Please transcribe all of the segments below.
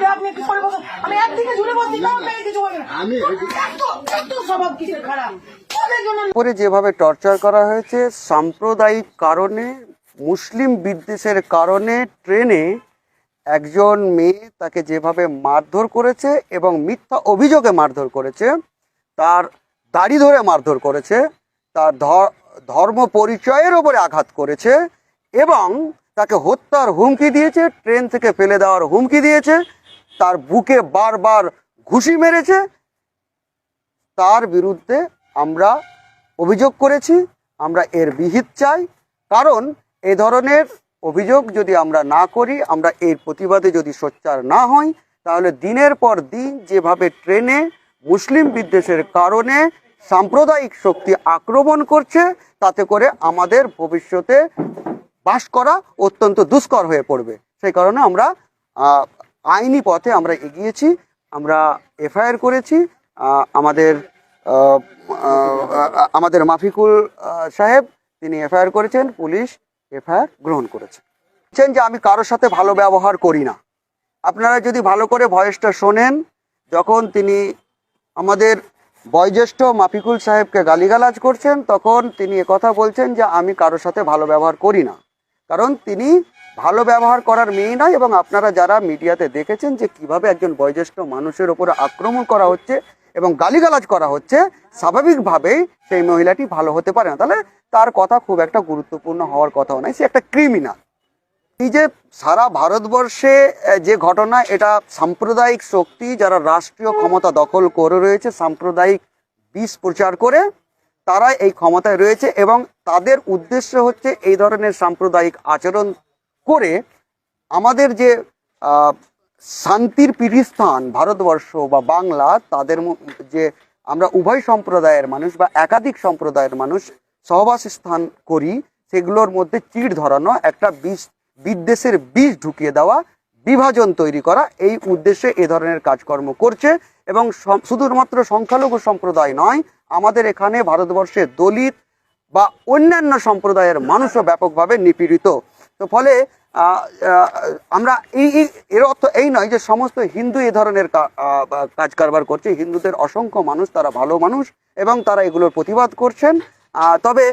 দিবে আপনি একটু সরে বসুন। আমি একদিকে ঝুলে বসছি তাও আপনাকে কিছু বলবেন না। আমি এত এত স্বভাব কিসের খারাপ? করে যেভাবে টর্চার করা হয়েছে সাম্প্রদায়িক কারণে মুসলিম বিদ্বেষের কারণে ট্রেনে একজন মেয়ে তাকে যেভাবে মারধর করেছে এবং মিথ্যা অভিযোগে মারধর করেছে তার দাড়ি ধরে মারধর করেছে তার ধ- ধর্ম পরিচয়ের ওপরে আঘাত করেছে এবং তাকে হত্যার হুমকি দিয়েছে ট্রেন থেকে ফেলে দেওয়ার হুমকি দিয়েছে তার বুকে বারবার ঘুষি মেরেছে। তার বিরুদ্ধে আমরা অভিযোগ করেছি, আমরা এর বিহিত চাই। কারণ এ ধরনের অভিযোগ যদি আমরা না করি, আমরা এর প্রতিবাদে যদি সোচ্চার না হই, তাহলে দিনের পর দিন যেভাবে ট্রেনে মুসলিম বিদ্বেষের কারণে সাম্প্রদায়িক শক্তি আক্রমণ করছে, তাতে করে আমাদের ভবিষ্যতে বাস করা অত্যন্ত দুষ্কর হয়ে পড়বে। সেই কারণে আমরা আইনি পথে আমরা এগিয়েছি, আমরা এফআইআর করেছি আমাদের আমাদের মাফিকুল সাহেব তিনি এফআইআর করেছেন, পুলিশ এফআইআর গ্রহণ করেছে। যে আমি কারোর সাথে ভালো ব্যবহার করি না। আপনারা যদি ভালো করে ভয়েসটা শোনেন, যখন তিনি আমাদের বয়োজ্যেষ্ঠ মাফিকুল সাহেবকে গালিগালাজ করছেন, তখন তিনি একথা বলছেন যে আমি কারোর সাথে ভালো ব্যবহার করি না। কারণ তিনি ভালো ব্যবহার করার মেয়ে নয় এবং আপনারা যারা মিডিয়াতে দেখেছেন যে কীভাবে একজন বয়োজ্যেষ্ঠ মানুষের উপরে আক্রমণ করা হচ্ছে এবং গালিগালাজ করা হচ্ছে, স্বাভাবিকভাবেই সেই মহিলাটি ভালো হতে পারে না। তাহলে তার কথা খুব একটা গুরুত্বপূর্ণ হওয়ার কথাও নয়, সে একটা ক্রিমিনাল এই যে সারা ভারতবর্ষে যে ঘটনা, এটা সাম্প্রদায়িক শক্তি যারা রাষ্ট্রীয় ক্ষমতা দখল করে রয়েছে, সাম্প্রদায়িক বিষ প্রচার করে তারা এই ক্ষমতায় রয়েছে এবং তাদের উদ্দেশ্য হচ্ছে এই ধরনের সাম্প্রদায়িক আচরণ করে আমাদের যে শান্তির পীঠস্থান ভারতবর্ষ বা বাংলা, তাদের যে আমরা উভয় সম্প্রদায়ের মানুষ বা একাধিক সম্প্রদায়ের মানুষ সহবাস স্থান করি, সেগুলোর মধ্যে চিড় ধরানো, একটা বিষ, বিদ্বেষের বিষ ঢুকিয়ে দেওয়া বিভাজন তৈরি করা, এই উদ্দেশ্যে এ ধরনের কাজকর্ম করছে এবং শুধুমাত্র সংখ্যালঘু সম্প্রদায় নয়, আমাদের এখানে ভারতবর্ষে দলিত বা অন্যান্য সম্প্রদায়ের মানুষও ব্যাপকভাবে নিপীড়িত। তো ফলে আমরা এই এর অর্থ এই নয় যে সমস্ত হিন্দু এ ধরনের কাজ কারবার করছে, হিন্দুদের অসংখ্য মানুষ, তারা ভালো মানুষ এবং তারা এগুলোর প্রতিবাদ করছেন। তবে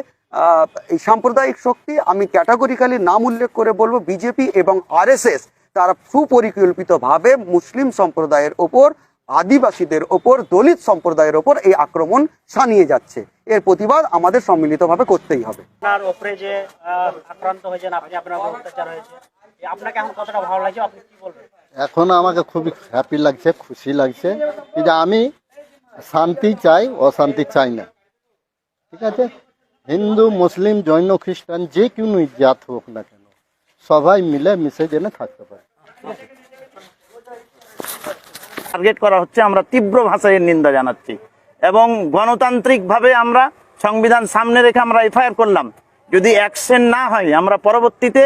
এই সাম্প্রদায়িক শক্তি, আমি ক্যাটাগরিক্যালি নাম উল্লেখ করে বলব, বিজেপি এবং আরএসএস তারা সুপরিকল্পিতভাবে মুসলিম সম্প্রদায়ের ওপর আদিবাসীদের ওপর দলিত সম্প্রদায়ের ওপর এই আক্রমণ সানিয়ে যাচ্ছে। এর প্রতিবাদ আমাদের সম্মিলিতভাবে করতেই হবে। আপনার ওপরে যে আক্রান্ত হয়েছেন আপনি আপনার অত্যাচার হয়েছে আপনাকে এখন কতটা ভালো লাগছে আপনি কি বলবেন? এখন আমাকে খুবই হ্যাপি লাগছে খুশি লাগছে। যে আমি শান্তি চাই অশান্তি চাই না। ঠিক আছে? হিন্দু মুসলিম জৈন খ্রিস্টান যে কোনো জাত হোক না কেন সবাই মিলে মিশে যেন থাকতে পারে। টার্গেট করা হচ্ছে আমরা তীব্র ভাষায় নিন্দা জানাচ্ছি। এবং গণতান্ত্রিকভাবে আমরা সংবিধান সামনে রেখে আমরা এফআইআর করলাম। যদি অ্যাকশন না হয় আমরা পরবর্তীতে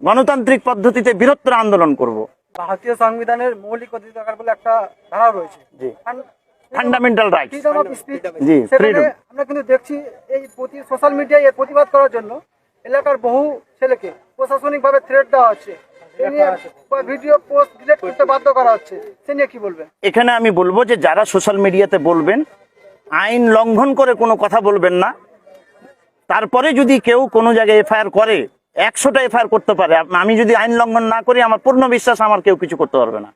গণতান্ত্রিক পদ্ধতিতে বৃহত্তর আন্দোলন করব। ভারতীয় সংবিধানের মৌলিক অধিকার বলে একটা ধারা রয়েছে। জি। ফান্ডামেন্টাল ফ্রিডম স্পিচ জি, freedom। আমরা কিন্তু দেখছি এই প্রতি সোশ্যাল মিডিয়ায় প্রতিবাদ করার জন্য এলাকার বহু ছেলেকে প্রশাসনিক ভাবে থ্রেট দেওয়া হচ্ছে। এখানে আমি বলব যে, যারা সোশ্যাল মিডিয়াতে বলবেন, আইন লঙ্ঘন করে কোনো কথা বলবেন না। তারপরে যদি কেউ কোনো জায়গায় এফআইআর করে, একশোটা এফআইআর করতে পারে। আমি যদি আইন লঙ্ঘন না করি, আমার পূর্ণ বিশ্বাস আমার কেউ কিছু করতে পারবে না।